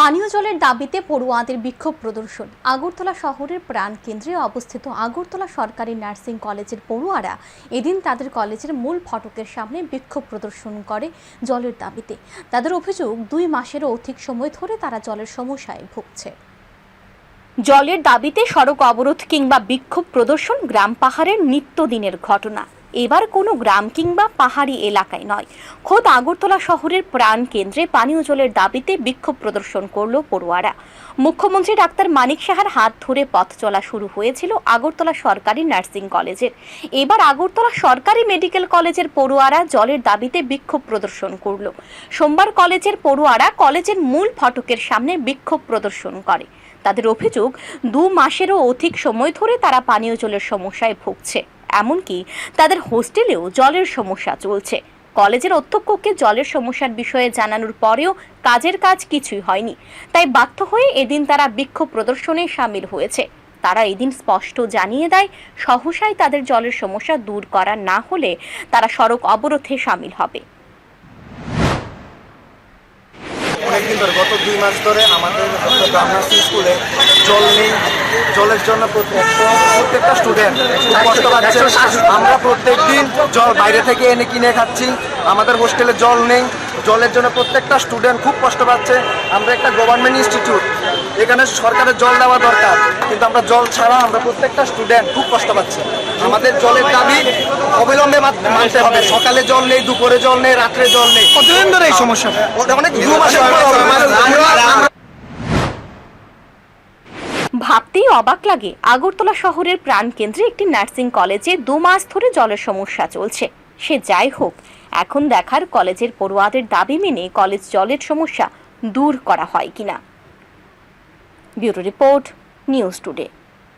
পানীয় জলের দাবিতে পড়ুয়াদের বিক্ষোভ প্রদর্শন। আগরতলা শহরের প্রাণ কেন্দ্রে অবস্থিত আগরতলা সরকারি নার্সিং কলেজের পড়ুয়ারা এদিন তাদের কলেজের মূল ফটকের সামনে বিক্ষোভ প্রদর্শন করে জলের দাবিতে। তাদের অভিযোগ, দুই মাসেরও অধিক সময় ধরে তারা জলের সমস্যায় ভুগছে। জলের দাবিতে সড়ক অবরোধ কিংবা বিক্ষোভ প্রদর্শন গ্রাম পাহাড়ের নিত্যদিনের ঘটনা। এবার কোনো গ্রাম কিংবা পাহাড়ি এলাকায় নয়। খোদ আগরতলা শহরের প্রাণ কেন্দ্রে পানীয় জলের দাবিতে বিক্ষোভ প্রদর্শন করল পড়ুয়ারা। মুখ্যমন্ত্রী ডাক্তার মানিক সাহার হাত ধরে পথ চলা শুরু হয়েছিল আগরতলা সরকারি নার্সিং কলেজের। এবার আগরতলা সরকারি মেডিকেল কলেজের পড়ুয়ারা জলের দাবিতে বিক্ষোভ প্রদর্শন করল। সোমবার কলেজের পড়ুয়ারা কলেজের মূল ফটকের সামনে বিক্ষোভ প্রদর্শন করে। তাদের অভিযোগ, দু মাসেরও অধিক সময় ধরে তারা পানীয় জলের সমস্যায় ভুগছে। এমনকি তাদের হোস্টেলেও জলের সমস্যা চলছে। কলেজের অধ্যক্ষকে জলের সমস্যার বিষয়ে জানানোর পরেও কাজের কাজ কিছুই হয়নি। তাই বাধ্য হয়ে এদিন তারা বিক্ষোভ প্রদর্শনে সামিল হয়েছে। তারা এদিন স্পষ্ট জানিয়ে দেয় সহসাই তাদের জলের সমস্যা দূর করা না হলে তারা সড়ক অবরোধে সামিল হবে। ধরে গত দুই মাস ধরে আমাদের চট্টগ্রাম স্কুলে জল নেই। জলের জন্য প্রত্যেকটা স্টুডেন্ট কষ্ট পাচ্ছে। আমরা প্রত্যেক দিন জল বাইরে থেকে এনে কিনে খাচ্ছি। আমাদের হোস্টেলে জল নেই। জলের জন্য প্রত্যেকটা স্টুডেন্ট খুব কষ্ট পাচ্ছে। আমরা একটা গভর্নমেন্ট ইনস্টিটিউট এখানে সরকারের জল দেওয়া দরকার। কিন্তু আমরা জল ছাড়া আমরা প্রত্যেকটা স্টুডেন্ট খুব কষ্ট পাচ্ছি। আমাদের জলের দাবি অবিলম্বে মানতে হবে। সকালে জল নেই দুপুরে জল নেই রাত্রে জল নেই। কতদিন ধরে এই সমস্যা? ওটা অনেক দু মাসের ভাবতেই অবাক লাগে। আগরতলা শহরের প্রাণকেন্দ্রে একটি নার্সিং কলেজে দু মাস ধরে জলের সমস্যা চলছে। সে যাই হোক, এখন দেখার কলেজের পড়ুয়াদের দাবি মেনে কলেজ জলের সমস্যা দূর করা হয় কিনা। Bureau report, news today.